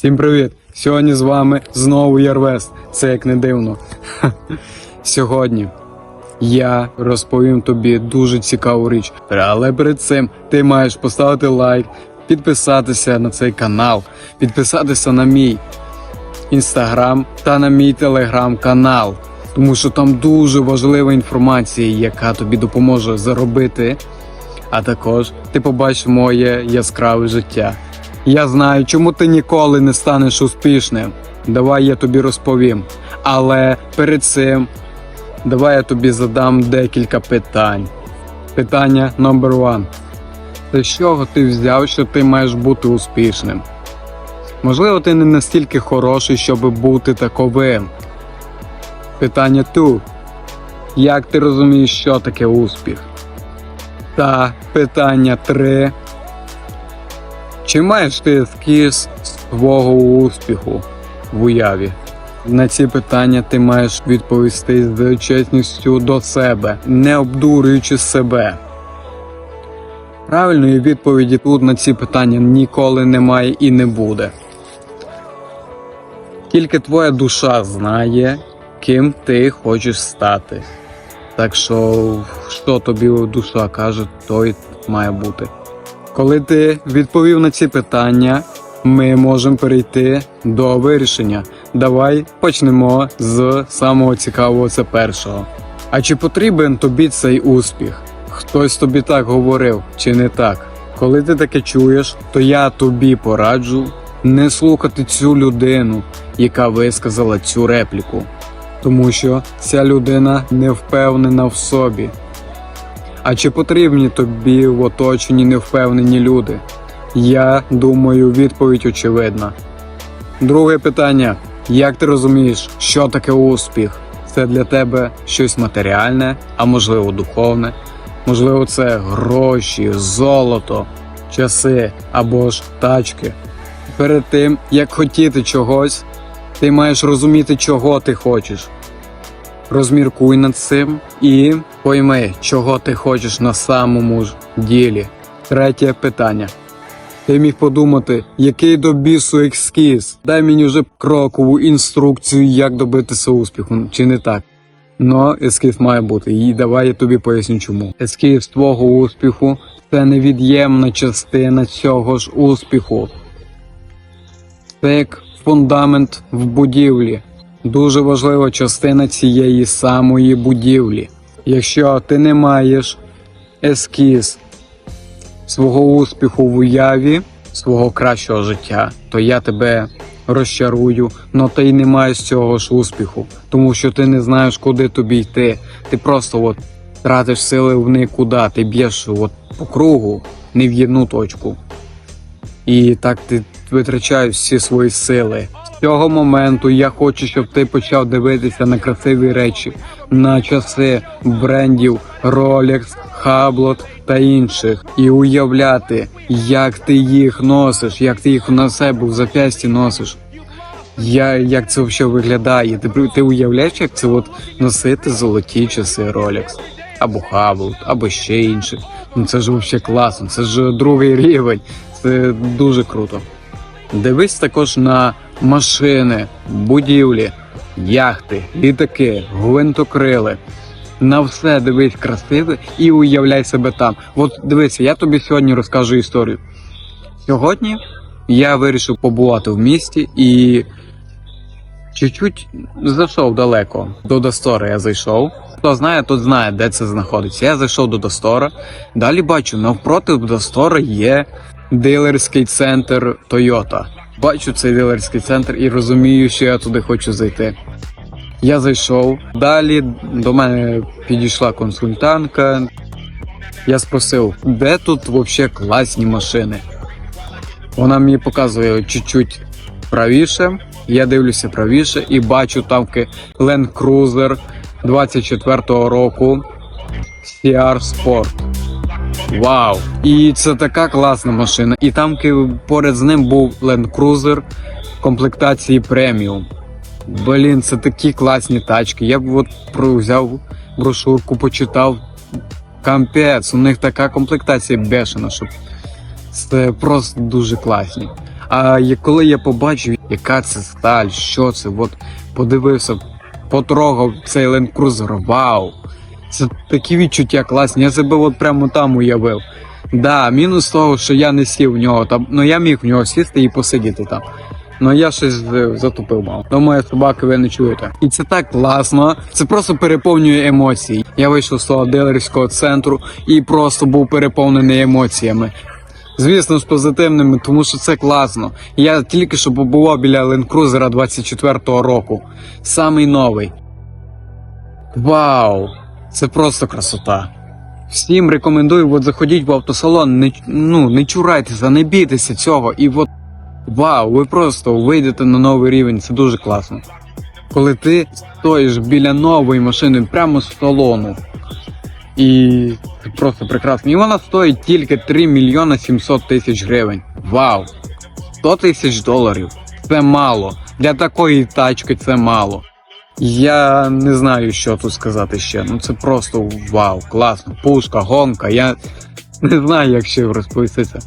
Всім привіт! Сьогодні з вами знову Ярвест. Це як не дивно. Сьогодні я розповім тобі дуже цікаву річ. Але перед цим ти маєш поставити лайк, підписатися на цей канал, підписатися на мій інстаграм та на мій телеграм-канал. Тому що там дуже важлива інформація, яка тобі допоможе заробити. А також ти побачиш моє яскраве життя. Я знаю, чому ти ніколи не станеш успішним. Давай я тобі розповім. Але перед цим давай я тобі задам декілька питань. Питання номер one. З чого ти взяв, що ти маєш бути успішним? Можливо, ти не настільки хороший, щоб бути таковим. Питання two. Як ти розумієш, що таке успіх? Та питання 3. Чи маєш ти ескіз свого успіху в уяві? На ці питання ти маєш відповісти з чесністю до себе, не обдурюючи себе. Правильної відповіді тут на ці питання ніколи немає і не буде. Тільки твоя душа знає, ким ти хочеш стати. Так що, що тобі душа каже, то й має бути. Коли ти відповів на ці питання, ми можемо перейти до вирішення. Давай почнемо з самого цікавого, це першого. А чи потрібен тобі цей успіх? Хтось тобі так говорив, чи не так? Коли ти таке чуєш, то я тобі пораджу не слухати цю людину, яка висказала цю репліку, тому що ця людина не впевнена в собі. А чи потрібні тобі в оточенні невпевнені люди? Я думаю, відповідь очевидна. Друге питання: як ти розумієш, що таке успіх? Це для тебе щось матеріальне, а можливо духовне, можливо, це гроші, золото, часи або ж тачки. Перед тим як хотіти чогось, ти маєш розуміти, чого ти хочеш. Розміркуй над цим і пойми, чого ти хочеш на самому ж ділі. Третє питання. Ти міг подумати, який до бісу екскіз. Дай мені вже крокову інструкцію, як добитися успіху, чи не так? Ну, ескіз має бути, і давай я тобі поясню чому. Ескіз твого успіху це невід'ємна частина цього ж успіху. Це як фундамент в будівлі. Дуже важлива частина цієї самої будівлі. Якщо ти не маєш ескіз свого успіху в уяві, свого кращого життя, то я тебе розчарую, но ти й не маєш цього ж успіху, тому що ти не знаєш, куди тобі йти. Ти просто от тратиш сили в нікуди, ти б'єш от по кругу, не в одну точку. І так ти витрачаєш всі свої сили. Цього моменту я хочу, щоб ти почав дивитися на красиві речі, на часи брендів Rolex, Hublot та інших, і уявляти, як ти їх носиш, як ти їх на себе в зап'ясті носиш. Я, як це взагалі виглядає? Ти, ти уявляєш, як це от носити золоті часи Rolex? Або Hublot, або ще інших. Ну це ж взагалі класно, це ж другий рівень. Це дуже круто. Дивись також на машини, будівлі, яхти, літаки, гвинтокрили. На все дивись красиве і уявляй себе там. От дивися, я тобі сьогодні розкажу історію. Сьогодні я вирішив побувати в місті і чуть-чуть зайшов далеко. До Достора я зайшов. Хто знає, тот знає, де це знаходиться. Я зайшов до Достора. Далі бачу, навпроти Достора є дилерський центр Toyota. Бачу цей дилерський центр і розумію, що я туди хочу зайти. Я зайшов. Далі до мене підійшла консультантка. Я спросив, де тут взагалі класні машини. Вона мені показує чуть-чуть правіше. Я дивлюся правіше і бачу там ки- Land Cruiser 24-го року CR Sport. Вау! І це така класна машина. І там поряд з ним був Land Cruiser комплектації преміум. Блін, це такі класні тачки. Я б от взяв брошурку, почитав. Кампець, у них така комплектація бешена, що це просто дуже класні. А коли я побачив, яка це сталь, що це, от подивився, потрогав цей Land Cruiser, вау! Це такі відчуття класні. Я себе от прямо там уявив. Да, мінус того, що я не сів в нього там. Ну я міг в нього сісти і посидіти там. Ну я щось е, затупив мав. Думаю, собаки ви не чуєте. І це так класно. Це просто переповнює емоції. Я вийшов з того дилерського центру і просто був переповнений емоціями. Звісно, з позитивними, тому що це класно. Я тільки що побував біля Cruiser 24-го року. Самий новий. Вау! Це просто красота. Всім рекомендую, от заходіть в автосалон, не, ну, не чурайтеся, не бійтеся цього. І от вау, ви просто вийдете на новий рівень, це дуже класно. Коли ти стоїш біля нової машини прямо з салону. І це просто прекрасно. І вона стоїть тільки 3 мільйона 700 тисяч гривень. Вау! 100 тисяч доларів. Це мало. Для такої тачки це мало. Я не знаю, що тут сказати ще. Ну це просто вау, класно. Пушка, гонка. Я не знаю, як ще розповісти це.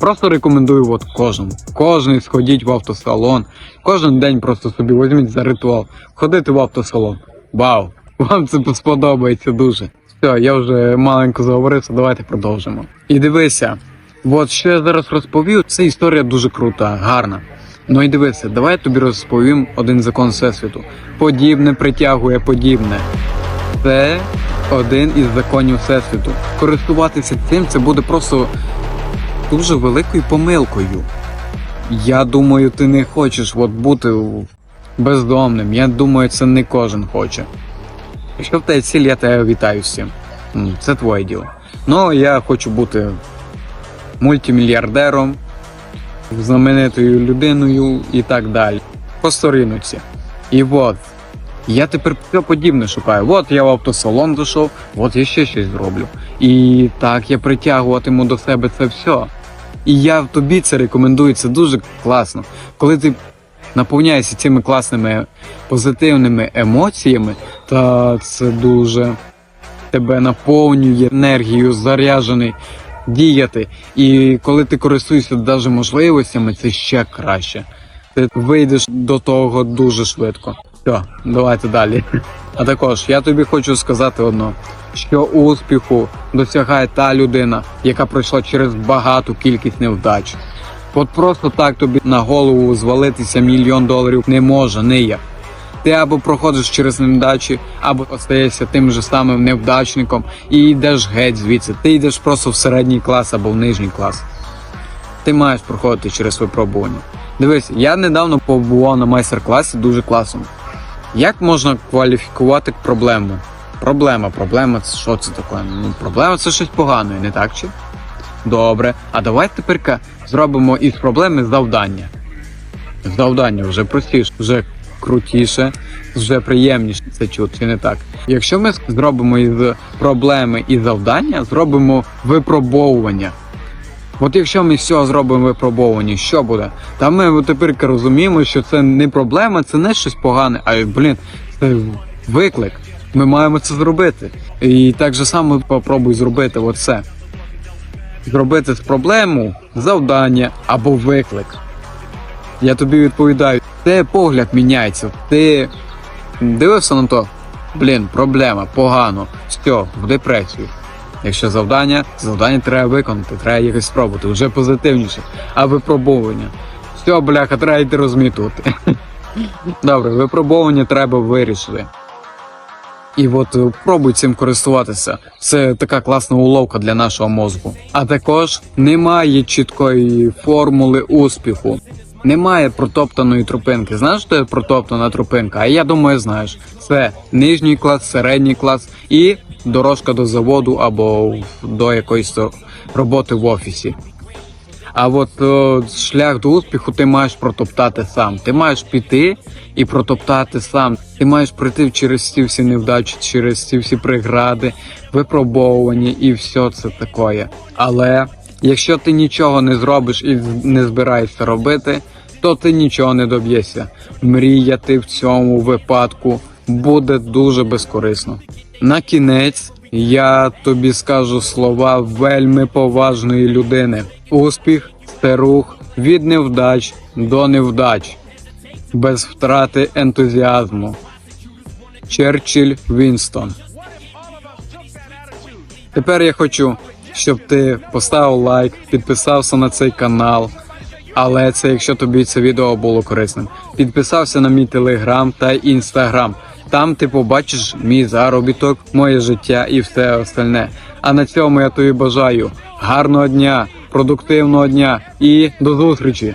Просто рекомендую от кожному. Кожен сходіть в автосалон. Кожен день просто собі візьміть за ритуал. Ходити в автосалон. Вау! Вам це сподобається дуже. Все, я вже маленько заговорився, давайте продовжимо. І дивися, от що я зараз розповів, це історія дуже крута, гарна. Ну і дивися, давай я тобі розповім один закон всесвіту. Подібне притягує подібне. Це один із законів всесвіту. Користуватися цим це буде просто дуже великою помилкою. Я думаю, ти не хочеш от бути бездомним. Я думаю, це не кожен хоче. Якщо в тебе ціль, я тебе вітаю з цим. М, Це твоє діло. Ну, я хочу бути мультимільярдером, знаменитою людиною і так далі. По. І от, я тепер все подібне шукаю. От я в автосалон дійшов, от я ще щось зроблю. І так я притягуватиму до себе це все. І я тобі це рекомендую, це дуже класно. Коли ти наповняєшся цими класними позитивними емоціями, та це дуже тебе наповнює енергією, заряджений діяти. І коли ти користуєшся навіть можливостями, це ще краще. Ти вийдеш до того дуже швидко. Все, давайте далі. А також я тобі хочу сказати одно, що успіху досягає та людина, яка пройшла через багату кількість невдач. От просто так тобі на голову звалитися мільйон доларів не може, не я. Ти або проходиш через невдачі, або остаєшся тим же самим невдачником і йдеш геть звідси. Ти йдеш просто в середній клас або в нижній клас. Ти маєш проходити через випробування. Дивись, я недавно побував на майстер-класі дуже класно. Як можна кваліфікувати проблему? Проблема, проблема, це що це таке? Ну, проблема це щось погане, не так чи? Добре. А давай тепер зробимо із проблеми завдання. Завдання вже простіше, вже крутіше, вже приємніше це чути, не так. Якщо ми зробимо із проблеми і завдання, зробимо випробовування. От якщо ми цього зробимо випробовування, що буде? Та ми тепер розуміємо, що це не проблема, це не щось погане, а блін, це виклик. Ми маємо це зробити. І так же само попробуй зробити оце. Зробити з проблему завдання або виклик. Я тобі відповідаю, це погляд міняється. Ти дивився на то? Блін, проблема, погано, все, в депресію. Якщо завдання, завдання треба виконати, треба якось спробувати, вже позитивніше. А випробовування. Все, бляха, треба йти розмітувати. Добре, випробовування треба вирішити. І от е, пробуй цим користуватися. Це така класна уловка для нашого мозку. А також немає чіткої формули успіху. Немає протоптаної тропинки. Знаєш, що є протоптана тропинка? А я думаю, знаєш. Це нижній клас, середній клас і дорожка до заводу або до якоїсь роботи в офісі. А от о, шлях до успіху ти маєш протоптати сам. Ти маєш піти і протоптати сам. Ти маєш пройти через ці всі невдачі, через ці всі прегради, випробовування і все це таке. Але якщо ти нічого не зробиш і не збираєшся робити, то ти нічого не доб'єшся. Мріяти в цьому випадку буде дуже безкорисно. На кінець я тобі скажу слова вельми поважної людини. Успіх це рух від невдач до невдач, без втрати ентузіазму. Черчилль Вінстон. Тепер я хочу, щоб ти поставив лайк, підписався на цей канал. Але це якщо тобі це відео було корисним. Підписався на мій телеграм та інстаграм. Там ти побачиш мій заробіток, моє життя і все остальне. А на цьому я тобі бажаю гарного дня, продуктивного дня і до зустрічі!